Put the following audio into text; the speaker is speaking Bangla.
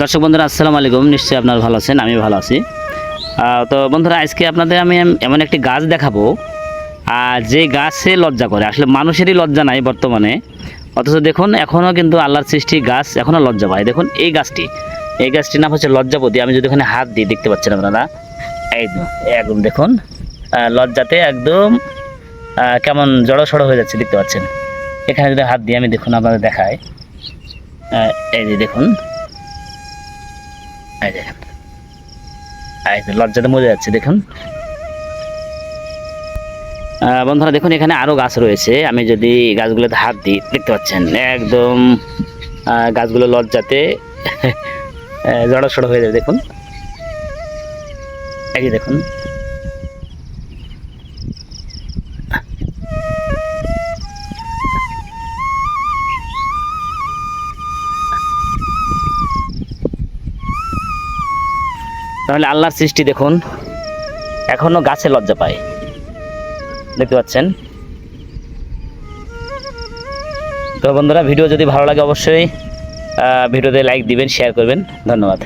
দর্শক বন্ধুরা, আসসালামু আলাইকুম। নিশ্চয়ই আপনারা ভালো আছেন আমি ভালো আছি। তো বন্ধুরা, আজকে আপনাদের আমি এমন একটি গাছ দেখাবো। আর যে গাছে লজ্জা করে, আসলে মানুষেরই লজ্জা নাই বর্তমানে। অথচ দেখুন এখনও কিন্তু আল্লাহর সৃষ্টি গাছ এখনও লজ্জা পায়। দেখুন, এই গাছটি, এই গাছটির নাম হচ্ছে লজ্জাপতি। আমি যদি ওখানে হাত দিই, দেখতে পাচ্ছেন আপনারা? একদম একদম দেখুন লজ্জাতে একদম কেমন জড়ো সড়ো হয়ে যাচ্ছে, দেখতে পাচ্ছেন। এখানে যদি হাত দিয়ে আমি দেখুন আপনাদের দেখায় এই যে দেখুন এই দেখেন এই লজ্জাতে মরে যাচ্ছে, দেখুন। বন্ধুরা, দেখুন, এখানে আরও গাছ রয়েছে। আমি যদি গাছগুলোতে হাত দিই, দেখতে পাচ্ছেন, একদম গাছগুলো লজ্জাতে জড়ো সড়ো হয়ে যাবে, দেখুন। এই দেখুন তাহলে আল্লাহর সৃষ্টি দেখুন এখনও গাছে লজ্জা পায়। দেখতে পাচ্ছেন? তো বন্ধুরা, ভিডিও যদি ভালো লাগে অবশ্যই ভিডিওতে লাইক দিবেন শেয়ার করবেন। ধন্যবাদ।